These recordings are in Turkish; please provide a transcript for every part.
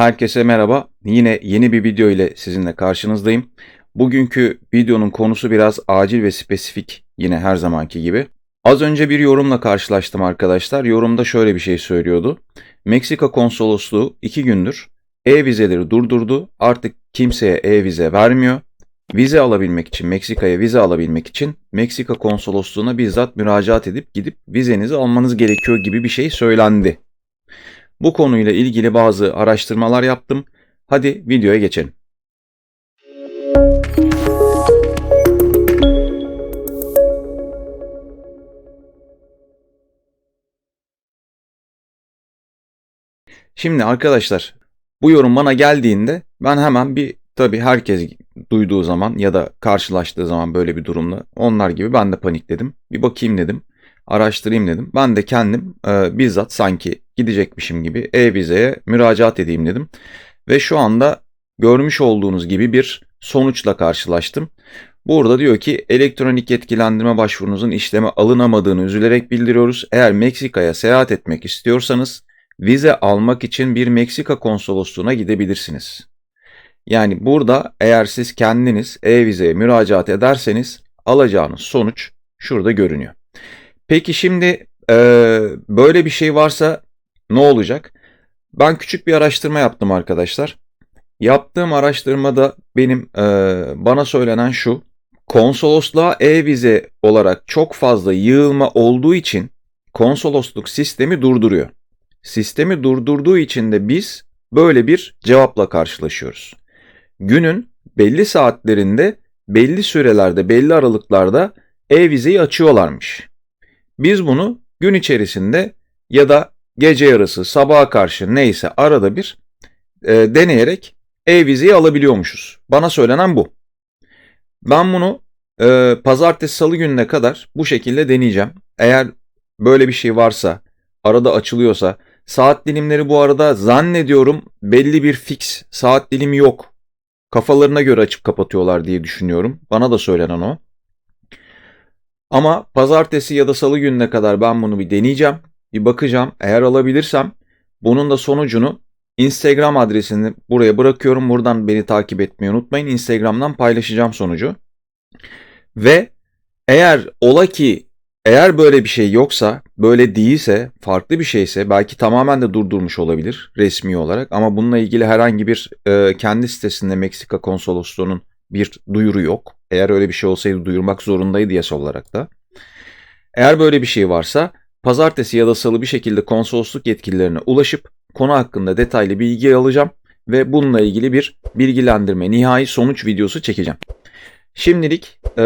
Herkese merhaba. Yine yeni bir video ile sizinle karşınızdayım. Bugünkü videonun konusu biraz acil ve spesifik yine her zamanki gibi. Az önce bir yorumla karşılaştım arkadaşlar. Yorumda şöyle bir şey söylüyordu. Meksika konsolosluğu 2 gündür e-vizeleri durdurdu. Artık kimseye e-vize vermiyor. Vize alabilmek için, Meksika'ya vize alabilmek için Meksika konsolosluğuna bizzat müracaat edip gidip vizenizi almanız gerekiyor gibi bir şey söylendi. Bu konuyla ilgili bazı araştırmalar yaptım. Hadi videoya geçelim. Şimdi arkadaşlar bu yorum bana geldiğinde ben hemen bir tabii herkes duyduğu zaman ya da karşılaştığı zaman böyle bir durumla onlar gibi ben de panikledim. Bir bakayım dedim. Araştırayım dedim. Ben de kendim e, bizzat sanki gidecekmişim gibi e-vizeye müracaat edeyim dedim. Ve şu anda görmüş olduğunuz gibi bir sonuçla karşılaştım. Burada diyor ki elektronik yetkilendirme başvurunuzun işleme alınamadığını üzülerek bildiriyoruz. Eğer Meksika'ya seyahat etmek istiyorsanız vize almak için bir Meksika konsolosluğuna gidebilirsiniz. Yani burada eğer siz kendiniz e-vizeye müracaat ederseniz alacağınız sonuç şurada görünüyor. Peki şimdi e, böyle bir şey varsa ne olacak? Ben küçük bir araştırma yaptım arkadaşlar. Yaptığım araştırmada benim e, bana söylenen şu. Konsolosluğa e-vize olarak çok fazla yığılma olduğu için konsolosluk sistemi durduruyor. Sistemi durdurduğu için de biz böyle bir cevapla karşılaşıyoruz. Günün belli saatlerinde, belli sürelerde, belli aralıklarda e-vizeyi açıyorlarmış. Biz bunu gün içerisinde ya da gece yarısı, sabaha karşı neyse arada bir e, deneyerek e-vizeyi alabiliyormuşuz. Bana söylenen bu. Ben bunu e, pazartesi salı gününe kadar bu şekilde deneyeceğim. Eğer böyle bir şey varsa, arada açılıyorsa, saat dilimleri bu arada zannediyorum belli bir fix saat dilimi yok. Kafalarına göre açıp kapatıyorlar diye düşünüyorum. Bana da söylenen o. Ama pazartesi ya da salı gününe kadar ben bunu bir deneyeceğim. Bir bakacağım. Eğer alabilirsem bunun da sonucunu Instagram adresini buraya bırakıyorum. Buradan beni takip etmeyi unutmayın. Instagram'dan paylaşacağım sonucu. Ve eğer ola ki eğer böyle bir şey yoksa, böyle değilse, farklı bir şeyse belki tamamen de durdurmuş olabilir resmi olarak ama bununla ilgili herhangi bir e, kendi sitesinde Meksika konsolosluğunun bir duyuru yok. Eğer öyle bir şey olsaydı duyurmak zorundaydı yasa olarak da. Eğer böyle bir şey varsa pazartesi ya da salı bir şekilde konsolosluk yetkililerine ulaşıp konu hakkında detaylı bilgi alacağım ve bununla ilgili bir bilgilendirme, nihai sonuç videosu çekeceğim. Şimdilik e,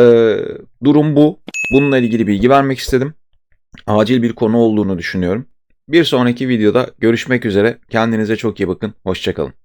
durum bu. Bununla ilgili bilgi vermek istedim. Acil bir konu olduğunu düşünüyorum. Bir sonraki videoda görüşmek üzere. Kendinize çok iyi bakın. Hoşçakalın.